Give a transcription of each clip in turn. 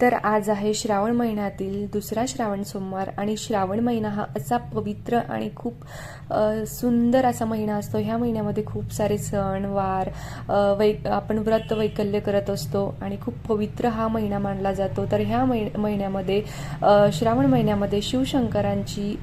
तर आज आहे श्रावण महिन्यातील दुसरा श्रावण सोमवार आणि श्रावण महिना हा असा पवित्र आणि खूप सुंदर असा महिना असतो. ह्या महिन्यामध्ये खूप सारे सण वार वै आपण व्रत वैकल्य करत असतो आणि खूप पवित्र हा महिना मानला जातो. तर ह्या मै महिन्यामध्ये श्रावण महिन्यामध्ये शिवशंकरांची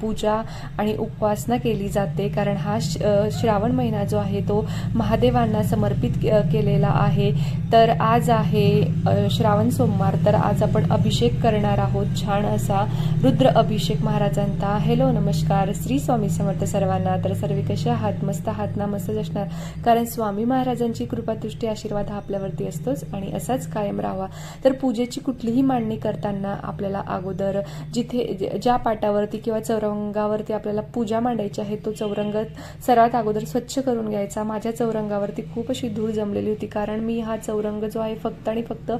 पूजा आणि उपासना केली जाते. कारण हा श- श्रावण महिना जो आहे तो महादेवांना समर्पित के- केलेला आहे. तर आज आहे श्रावण सोमवार. तर आज आपण अभिषेक करणार आहोत. छान असा रुद्र अभिषेक महाराजांचा. हॅलो नमस्कार. श्री स्वामी समर्थ सर्वांना. तर सर्व कसे आहात? मस्त आहात ना? मस्तच असणार. कारण स्वामी महाराजांची कृपादृष्टी आशीर्वाद हा आपल्यावरती असतोच आणि असाच कायम राहावा. तर पूजेची कुठलीही मांडणी करताना आपल्याला अगोदर जिथे ज- ज्या पाटावरती किंवा चौरंगावरती आपल्याला पूजा मांडायची आहे तो चौरंग सर्वात अगोदर स्वच्छ करून घ्यायचा. माझ्या चौरंगावरती खूप अशी धूळ जमलेली होती. कारण मी हा चौरंग जो आहे फक्त आणि फक्त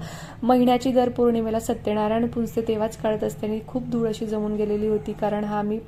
महिन्याची दर पौर्णिमेला सत्यनारायण पुंजते तेव्हाच काढत असते आणि खूप धूळ अशी जमून गेलेली होती कारण हा मी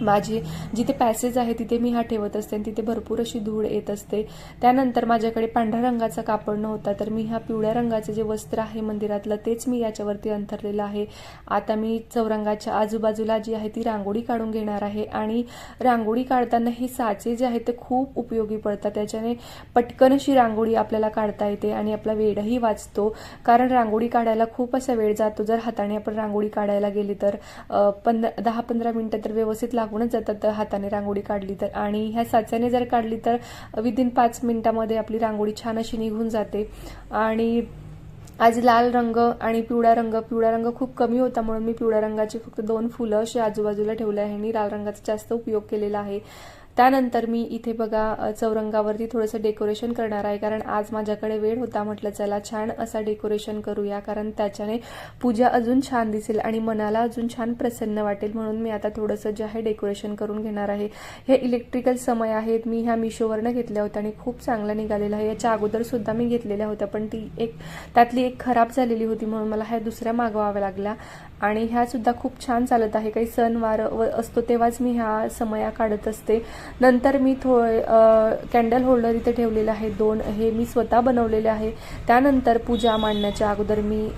माझी जिथे पॅसेज आहे तिथे मी हा ठेवत असते आणि तिथे भरपूर अशी धूळ येत असते. त्यानंतर माझ्याकडे पांढऱ्या रंगाचा कापड नव्हता तर मी ह्या पिवळ्या रंगाचं जे वस्त्र आहे मंदिरातलं तेच मी याच्यावरती अंथरलेलं आहे. आता मी चौरंगाच्या आजूबाजूला जी आहे ती रांगोळी काढून घेणार आहे आणि रांगोळी काढताना हे साचे जे आहेत ते खूप उपयोगी पडतात. त्याच्याने पटकन अशी रांगोळी आपल्याला काढता येते आणि आपला वेळही वाचतो. कारण रांगोळी काढायला खूप असा वेळ जातो. जर हाताने आपण रांगोळी काढायला गेली तर अ, पंधरा दहा पंधरा मिनटं तर व्यवस्थित लागूनच जातात. तर हाताने रांगोळी काढली तर. आणि ह्या साच्याने जर काढली तर विदिन पाच मिनिटामध्ये आपली रांगोळी छान अशी निघून जाते. आणि आज लाल रंग आणि पिवळा रंग पिवळा रंग खूप कमी होता म्हणून मी पिवळ्या रंगाची फक्त दोन फुलं अशी आजूबाजूला ठेवले आहे आणि लाल रंगाचा जास्त उपयोग केलेला आहे. त्यानंतर मी इथे बघा चौरंगावरती थोडंसं डेकोरेशन करणार आहे. कारण आज माझ्याकडे वेळ होता म्हटलं चला छान असा डेकोरेशन करूया. कारण त्याच्याने पूजा अजून छान दिसेल आणि मनाला अजून छान प्रसन्न वाटेल. म्हणून मी आता थोडंसं जे आहे डेकोरेशन करून घेणार आहे. हे इलेक्ट्रिकल समय आहेत. मी ह्या मिशोवरनं घेतल्या होत्या आणि खूप चांगला निघालेला आहे. याच्या अगोदर सुद्धा मी घेतलेल्या होत्या पण ती एक त्यातली एक खराब झालेली होती म्हणून मला ह्या दुसऱ्या मागवाव्या लागल्या. आणि ह्यासुद्धा खूप छान चालत आहे. काही सणवार व- असतो तेव्हाच मी ह्या समया काढत असते. नंतर मी थो कॅन्डल होल्डर इथे ठेवलेलं आहे. दोन हे मी स्वतः बनवलेले आहे. त्यानंतर पूजा मांडण्याच्या अगोदर मी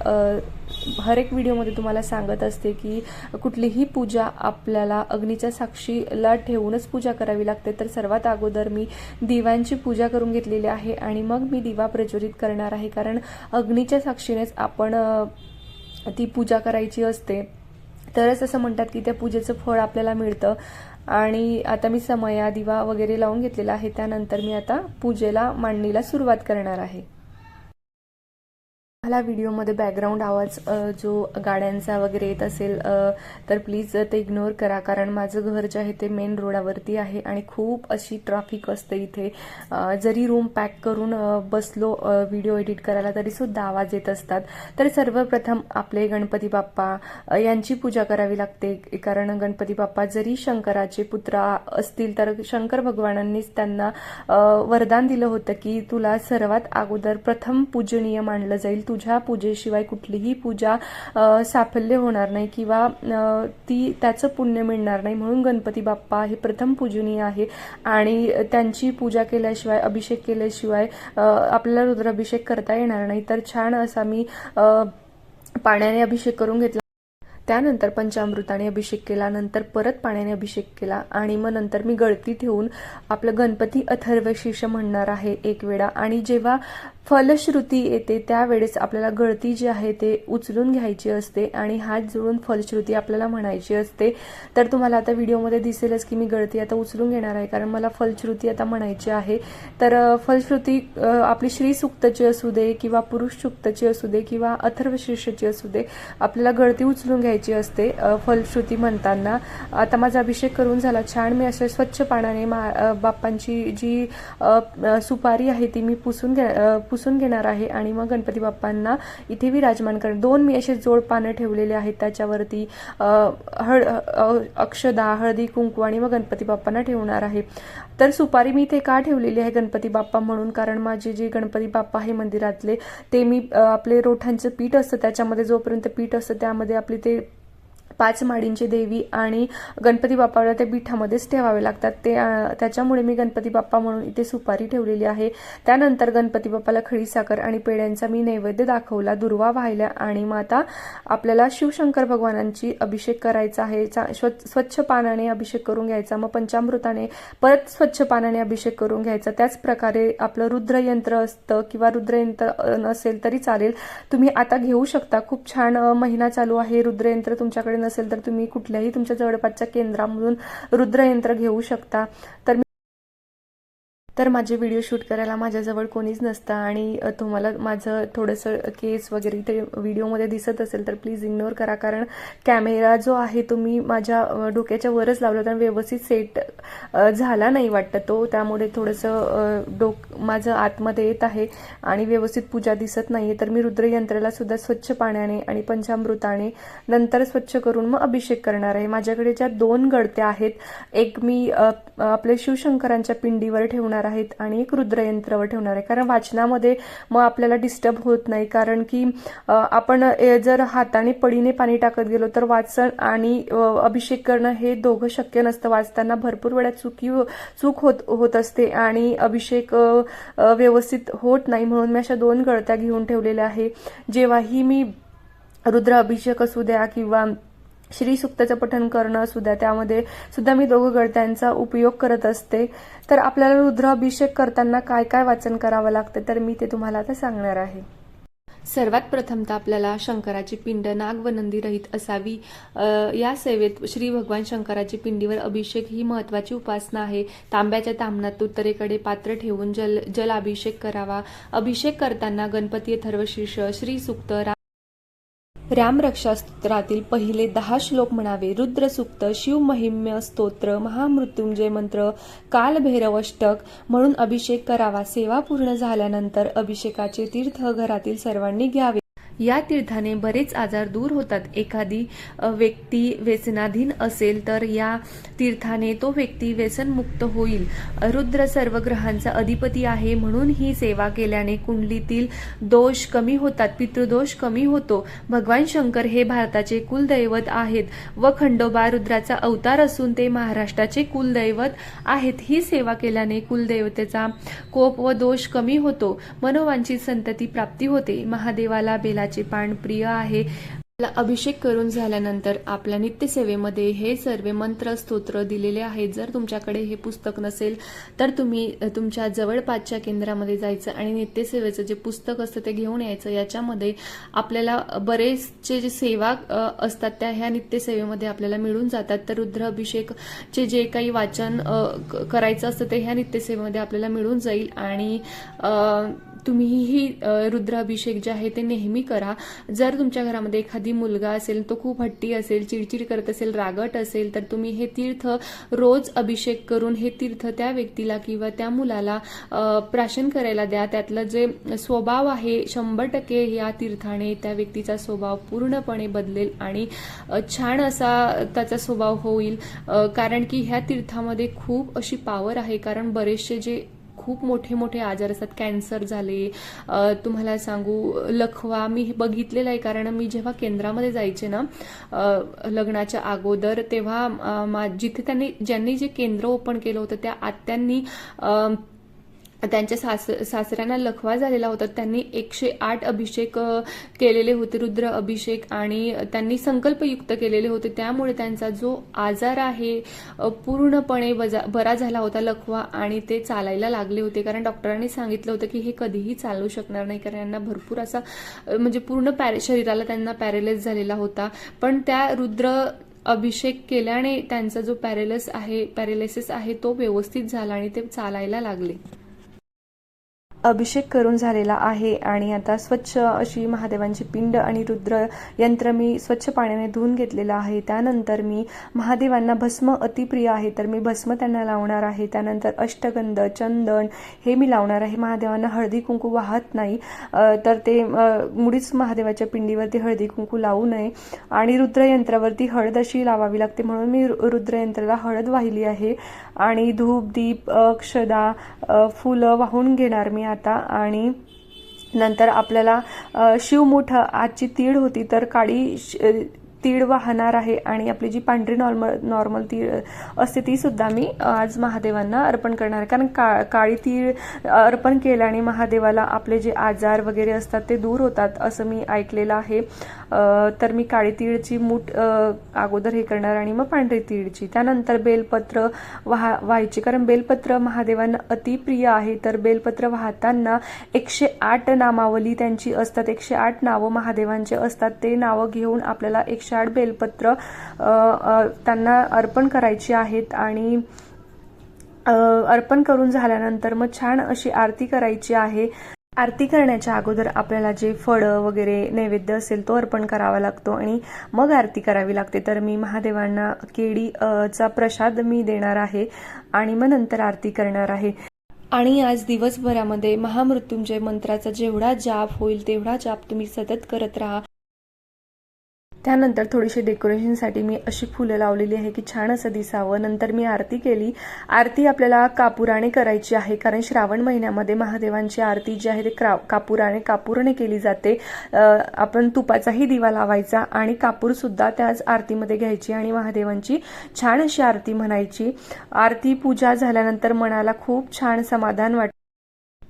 हर एक व्हिडिओमध्ये तुम्हाला सांगत असते की कुठलीही पूजा आपल्याला अग्नीच्या साक्षीला ठेवूनच पूजा करावी लागते. तर सर्वात अगोदर मी दिव्यांची पूजा करून घेतलेली आहे आणि मग मी दिवा प्रज्वलित करणार आहे. कारण अग्नीच्या साक्षीनेच आपण ती पूजा करायची असते. तरच असं म्हणतात की त्या पूजेचं फळ आपल्याला मिळतं. आणि आता मी समया दिवा वगैरे लावून घेतलेला आहे. त्यानंतर मी आता पूजेला मांडणीला सुरुवात करणार आहे. मला व्हिडिओमध्ये बॅकग्राऊंड आवाज जो गाड्यांचा वगैरे येत असेल तर प्लीज ते इग्नोर करा. कारण माझं घर जे आहे ते मेन रोडावरती आहे आणि खूप अशी ट्रॅफिक असते इथे. जरी रूम पॅक करून बसलो व्हिडिओ एडिट करायला तरी सुद्धा आवाज येत असतात. तर सर्वप्रथम आपले गणपती बाप्पा यांची पूजा करावी लागते. कारण गणपती बाप्पा जरी शंकराचे पुत्र असतील तर शंकर भगवानांनीच त्यांना वरदान दिलं होतं की तुला सर्वात अगोदर प्रथम पूजनीय मानलं जाईल. तुझ्या पूजेशिवाय कुठलीही पूजा साफल्य होणार नाही किंवा ती त्याचं पुण्य मिळणार नाही. म्हणून गणपती बाप्पा हे प्रथम पूजनीय आहे. आणि त्यांची पूजा केल्याशिवाय अभिषेक केल्याशिवाय आपल्याला रुद्राभिषेक करता येणार नाही. तर छान असा मी पाण्याने अभिषेक करून घेतला. त्यानंतर पंचामृताने अभिषेक केला. नंतर परत पाण्याने अभिषेक केला. आणि मग नंतर मी गळती ठेवून आपलं गणपती अथर्वशीर्ष म्हणणार आहे एक वेळा. आणि जेव्हा फलश्रुती येते त्यावेळेस आपल्याला गळती जी आहे ते उचलून घ्यायची असते आणि हात जोडून फलश्रुती आपल्याला म्हणायची असते. तर तुम्हाला आता व्हिडिओमध्ये दिसेलच की मी गळती आता उचलून घेणार आहे कारण मला फलश्रुती आता म्हणायची आहे. तर फलश्रुती आपली श्री सुक्तची असू दे किंवा पुरुष सुक्तची असू दे किंवा अथर्वशीर्षची असू दे आपल्याला गळती उचलून घ्यायची असते फलश्रुती म्हणताना. आता माझा अभिषेक करून झाला छान मी असे स्वच्छ पाण्याने मा बाप्पांची जी सुपारी आहे ती मी पुसून घ्या पुसून घेणार आहे आणि मग गणपती बाप्पांना इथे विराजमान कर दोन मी असे जोड पानं ठेवलेले आहेत त्याच्यावरती अ, हळ अक्षदा हळदी कुंकू आणि मग गणपती बाप्पांना ठेवणार आहे. तर सुपारी मी इथे का ठेवलेली आहे गणपती बाप्पा म्हणून? कारण माझे जे गणपती बाप्पा आहे मंदिरातले ते मी आपले रोठांचं पीठ असतं त्याच्यामध्ये जोपर्यंत पीठ असतं त्यामध्ये आपली ते पाच माडींची देवी आणि गणपती बाप्पाला त्या बिठामध्येच ठेवावे लागतात. ते त्याच्यामुळे मी गणपती बाप्पा म्हणून इथे सुपारी ठेवलेली आहे. त्यानंतर गणपती बाप्पाला खडी साखर आणि पेड्यांचा मी नैवेद्य दाखवला. दुर्वा वाहिल्या आणि मग आता आपल्याला शिवशंकर भगवानांची अभिषेक करायचा आहे. चा- स्वच्छ स्वच्छ पानाने अभिषेक करून घ्यायचा. मग पंचामृताने परत स्वच्छ पानाने अभिषेक करून घ्यायचा. त्याच प्रकारे आपलं रुद्रयंत्र असतं किंवा रुद्रयंत्र नसेल तरी चालेल. तुम्ही आता घेऊ शकता. खूप छान महिना चालू आहे. रुद्रयंत्र तुमच्याकडे नसेल तर तुम्ही कुठल्याही तुमच्या जवळपासच्या केंद्रामधून रुद्रयंत्र घेऊ शकता. तर मी तर माझे व्हिडिओ शूट करायला माझ्याजवळ कोणीच नसतं आणि तुम्हाला माझं थोडंसं केस वगैरे इथे व्हिडिओमध्ये दिसत असेल तर प्लीज इग्नोर करा. कारण कॅमेरा जो आहे तो मी माझ्या डोक्याच्या वरच लावला होता व्यवस्थित सेट झाला नाही वाटतं. तो त्यामुळे थोडंसं डोक माझं आतमध्ये येत आहे आणि व्यवस्थित पूजा दिसत नाहीये. तर मी रुद्रयंत्राला सुद्धा स्वच्छ पाण्याने आणि पंचामृताने नंतर स्वच्छ करून मग अभिषेक करणार आहे. माझ्याकडे ज्या दोन गळत्या आहेत एक मी आपल्या शिवशंकरांच्या पिंडीवर ठेवणार आहेत आणि एक रुद्रयंत्रावर ठेवणार आहे. कारण वाचनामध्ये मग आपल्याला डिस्टर्ब होत नाही. कारण की आपण जर हाताने पडीने पाणी टाकत गेलो तर वाचन आणि अभिषेक करणं हे दोघं शक्य नसतं. वाचताना भरपूर वेळा चुकी चूक होत होत असते आणि अभिषेक व्यवस्थित होत नाही म्हणून मी अशा दोन गळत्या घेऊन ठेवलेल्या आहे. जेव्हाही मी रुद्र अभिषेक असू द्या किंवा श्री सुक्ताचं पठन करणं असू द्या त्यामध्ये सुद्धा मी दोघं गळत्यांचा उपयोग करत असते. तर आपल्याला रुद्र अभिषेक करताना काय काय वाचन करावं लागतं तर मी ते तुम्हाला आता सांगणार आहे. सर्वात प्रथमतः आपल्याला शंकराची पिंड नाग व नंदी रहित असावी. या सेवेत श्री भगवान शंकराची पिंडीवर अभिषेक ही महत्वाची उपासना आहे. तांब्याच्या तांबणात उत्तरेकडे पात्र ठेवून जल जल अभिषेक करावा. अभिषेक करताना गणपती थर्वशीर्ष श्री सुक्त रामरक्षा स्तोत्रातील पहिले दहा श्लोक म्हणावे. रुद्रसूक्त शिवमहिम्य स्तोत्र महामृत्युंजय मंत्र कालभैरवष्टक म्हणून अभिषेक करावा. सेवा पूर्ण झाल्यानंतर अभिषेकाचे तीर्थ घरातील सर्वांनी घ्यावे. या तीर्थाने बरेच आजार दूर होतात. एखादी व्यक्ती व्यसनाधीन असेल तर या तीर्थाने तो व्यक्ती व्यसनमुक्त होईल. रुद्र सर्व ग्रहांचा अधिपती आहे म्हणून ही सेवा केल्याने कुंडलीतील दोष कमी होतात पितृदोष कमी होतो. भगवान शंकर हे भारताचे कुलदैवत आहेत व खंडोबा रुद्राचा अवतार असून ते महाराष्ट्राचे कुलदैवत आहेत. ही सेवा केल्याने कुलदैवतेचा कोप व दोष कमी होतो. मनोवांची संतती प्राप्ती होते. महादेवाला बेला बेलाचे पान प्रिय आहे. आपला अभिषेक करून झाल्यानंतर आपल्या नित्यसेवेमध्ये हे सर्व मंत्र स्तोत्र दिलेले आहेत. जर तुमच्याकडे हे पुस्तक नसेल तर तुम्ही तुमच्या जवळपासच्या केंद्रामध्ये जायचं आणि नित्यसेवेचं जे पुस्तक असतं ते घेऊन यायचं. याच्यामध्ये आपल्याला बरेचसे जे सेवा असतात त्या ह्या नित्यसेवेमध्ये आपल्याला मिळून जातात. तर रुद्र अभिषेकचे जे काही वाचन करायचं असतं ते ह्या नित्यसेवेमध्ये आपल्याला मिळून जाईल. आणि तुम्हीही रुद्राभिषेक जे आहे ते नेहमी करा. जर तुमच्या घरामध्ये एखादी मुलगा असेल तो खूप हट्टी असेल चिडचिड करत असेल रागट असेल तर तुम्ही हे तीर्थ रोज अभिषेक करून हे तीर्थ त्या व्यक्तीला किंवा त्या मुलाला प्राशन करायला द्या. त्यातलं जे स्वभाव आहे शंभर टक्के या तीर्थाने त्या व्यक्तीचा स्वभाव पूर्णपणे बदलेल आणि छान असा त्याचा स्वभाव होईल. कारण की ह्या तीर्थामध्ये खूप अशी पावर आहे. कारण बरेचसे जे खूप मोठे मोठे आजार असतात. कॅन्सर झाले. तुम्हाला सांगू लखवा मी हे बघितलेलं आहे. कारण मी जेव्हा केंद्रामध्ये जायचे ना लग्नाच्या अगोदर तेव्हा मा- जिथे त्यांनी ज्यांनी जे केंद्र ओपन केलं होतं त्या आत्यांनी अ, त्यांच्या सास सासऱ्यांना लखवा झालेला होता. त्यांनी एकशे आठ अभिषेक केलेले होते रुद्र अभिषेक आणि त्यांनी संकल्पयुक्त केलेले होते. त्यामुळे त्यांचा जो आजार आहे पूर्णपणे बजा बरा झाला होता लखवा आणि ते चालायला लागले होते. कारण डॉक्टरांनी सांगितलं होतं की हे कधीही चालू शकणार नाही कारण यांना भरपूर असा म्हणजे पूर्ण पॅरे शरीराला त्यांना पॅरेलाइज झालेला होता. पण त्या रुद्र अभिषेक केल्याने त्यांचा जो पॅरेलस आहे पॅरेलिसिस आहे तो व्यवस्थित झाला आणि ते चालायला लागले. अभिषेक करून झालेला आहे आणि आता स्वच्छ अशी महादेवांची पिंड आणि रुद्र यंत्र मी स्वच्छ पाण्याने धुवून घेतलेलं आहे. त्यानंतर मी महादेवांना भस्म अतिप्रिय आहे तर मी भस्म त्यांना लावणार आहे. त्यानंतर अष्टगंध चंदन हे मी लावणार आहे. महादेवांना हळदी कुंकू वाहत नाही तर ते मुळीच महादेवाच्या पिंडीवरती हळदी कुंकू लावू नये. आणि रुद्रयंत्रावरती हळद अशी लावावी लागते म्हणून मी रु- रुद्रयंत्राला हळद वाहिली आहे. आणि धूप दीप क्षदा फुलं वाहून घेणार मी आता आणि नंतर आपल्याला शिव शिवमुठ आजची तीळ होती तर काळी श- तीळ वाहणार आहे आणि आपली जी पांढरी नॉर्मल नॉर्मल तीळ असते ती सुद्धा मी आज महादेवांना अर्पण करणार आहे. कारण का काळी तीळ अर्पण केल्याने महादेवाला आपले जे आजार वगैरे असतात ते दूर होतात असं मी ऐकलेलं आहे. तर मी काळी तीळची मूठ अगोदर हे करणार आणि मग पांढरी तीळची त्यानंतर बेलपत्र वाहा व्हायचे. कारण बेलपत्र महादेवांना अतिप्रिय आहे. तर बेलपत्र वाहताना एकशे आठ नामावली त्यांची असतात. एकशे आठ नावं महादेवांचे असतात. ते नावं घेऊन आपल्याला एकशे आठ बेलपत्र त्यांना अर्पण करायची आहेत आणि अर्पण करून झाल्यानंतर मग छान अशी आरती करायची आहे. आरती करण्याच्या अगोदर आपल्याला जे फळं वगैरे नैवेद्य असेल तो अर्पण करावा लागतो आणि मग आरती करावी लागते. तर मी महादेवांना केळी चा प्रसाद मी देणार आहे आणि मग नंतर आरती करणार आहे. आणि आज दिवसभरामध्ये महामृत्युंजय मंत्राचा जेवढा जाप होईल तेवढा जाप तुम्ही सतत करत राहा. त्यानंतर थोडीशी डेकोरेशनसाठी मी अशी फुलं लावलेली आहे की छान असं दिसावं. नंतर मी आरती केली. आरती आपल्याला कापुराने करायची आहे कारण श्रावण महिन्यामध्ये महादेवांची आरती जी आहे ते क्रा कापुराने कापूरने केली जाते. आपण तुपाचाही दिवा लावायचा आणि कापूरसुद्धा त्याच आरतीमध्ये घ्यायची आणि महादेवांची छान अशी आरती म्हणायची. आरती पूजा झाल्यानंतर मनाला खूप छान समाधान वाटतं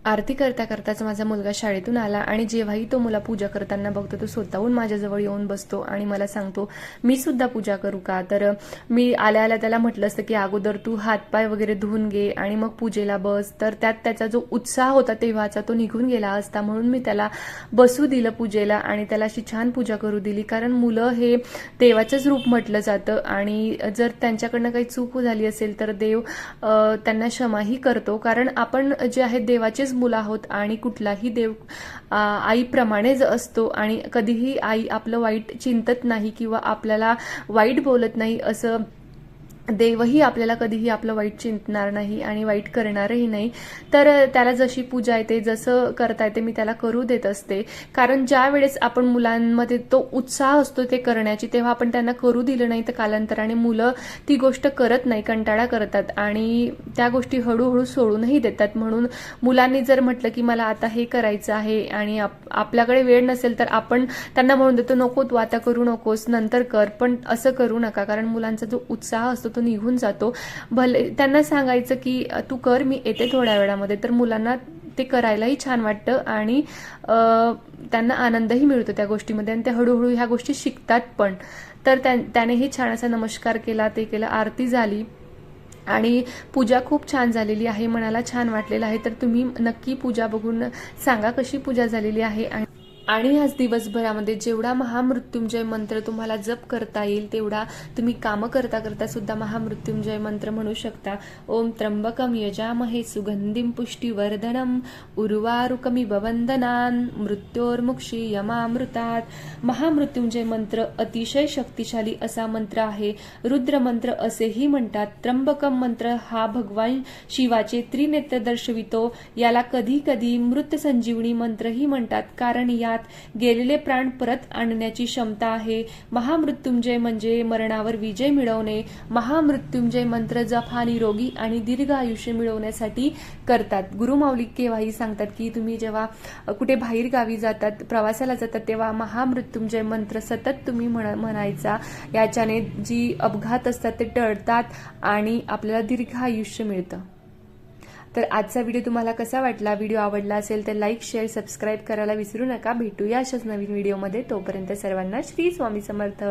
आरती करता करताच माझा मुलगा शाळेतून आला आणि जेव्हाही तो मला पूजा करताना बघतो तो स्वतःहून माझ्याजवळ येऊन बसतो आणि मला सांगतो मी सुद्धा पूजा करू का? तर मी आल्या आल्या त्याला म्हटलं असतं की अगोदर तू हातपाय वगैरे धुवून घे आणि मग पूजेला बस. तर त्यात त्याचा जो उत्साह होता तेव्हाचा तो निघून गेला असता म्हणून मी त्याला बसू दिलं पूजेला आणि त्याला अशी छान पूजा करू दिली. कारण मुलं हे देवाचंच रूप म्हटलं जातं आणि जर त्यांच्याकडनं काही चूक झाली असेल तर देव त्यांना क्षमाही करतो. कारण आपण जे आहेत देवाचेच मुलं आहोत आणि कुठलाही देव आईप्रमाणेच असतो आणि कधीही आई आपलं वाईट चिंतत नाही किंवा आपल्याला वाईट बोलत नाही असं देवही आपल्याला कधीही आपलं वाईट चिंतणार नाही आणि वाईट करणारही नाही. तर त्याला जशी पूजा येते जसं करता येते मी त्याला करू देत असते. कारण ज्या वेळेस आपण मुलांमध्ये तो उत्साह असतो ते करण्याची तेव्हा आपण त्यांना करू दिलं नाही तर कालांतराने मुलं ती गोष्ट करत नाही कंटाळा करतात आणि त्या गोष्टी हळूहळू सोडूनही देतात. म्हणून मुलांनी जर म्हटलं की मला आता हे करायचं आहे आणि आप- आपल्याकडे वेळ नसेल तर आपण त्यांना म्हणून देतो नको तू आता करू नकोस नंतर कर. पण असं करू नका. कारण मुलांचा जो उत्साह असतो तो निघून जातो. भले त्यांना सांगायचं की तू कर मी येते थोड्या वेळामध्ये. तर मुलांना ते करायलाही छान वाटतं आणि त्यांना आनंदही मिळतो त्या गोष्टीमध्ये आणि ते हळूहळू ह्या गोष्टी शिकतात पण. तर त्या- त्यानेही छान असा नमस्कार केला ते केलं आरती झाली. आणि पूजा खूप छान झालेली आहे मनाला छान वाटलेलं आहे. तर तुम्ही नक्की पूजा बघून सांगा कशी पूजा झालेली आहे आणि आणि आज दिवसभरामध्ये जेवढा महामृत्युंजय मंत्र तुम्हाला जप करता येईल तेवढा तुम्ही कामं करता करता सुद्धा महामृत्युंजय मंत्र म्हणू शकता. ओम त्र्यंबकम यजामहे सुगंधीम पुष्टीवर्धनम उर्वारुकमी बवंदनान मृत्योर्मुक्षी यमामृतात. महामृत्युंजय मंत्र अतिशय शक्तिशाली असा मंत्र आहे. रुद्र मंत्र असेही म्हणतात. त्र्यंबकम मंत्र हा भगवान शिवाचे त्रिनेत्र दर्शवितो. याला कधी कधी मृत संजीवनी मंत्रही म्हणतात. कारण या यात गेलेले प्राण परत आणण्याची क्षमता आहे. महामृत्युंजय म्हणजे मरणावर विजय मिळवणे. महामृत्युंजय मंत्र जप हा निरोगी आणि दीर्घ आयुष्य मिळवण्यासाठी करतात. गुरुमाऊली केव्हाही सांगतात की तुम्ही जेव्हा कुठे बाहेर गावी जातात प्रवासाला जातात तेव्हा महामृत्युंजय मंत्र सतत तुम्ही म्हण म्हणायचा. याच्याने जी अपघात असतात ते टळतात आणि आपल्याला दीर्घ आयुष्य मिळतं. तर आजचा व्हिडिओ तुम्हाला कसा वाटला व्हिडिओ आवडला असेल तर लाईक शेअर सबस्क्राईब करायला विसरू नका. भेटूया अशाच नवीन व्हिडिओमध्ये. तोपर्यंत सर्वांना श्री स्वामी समर्थ.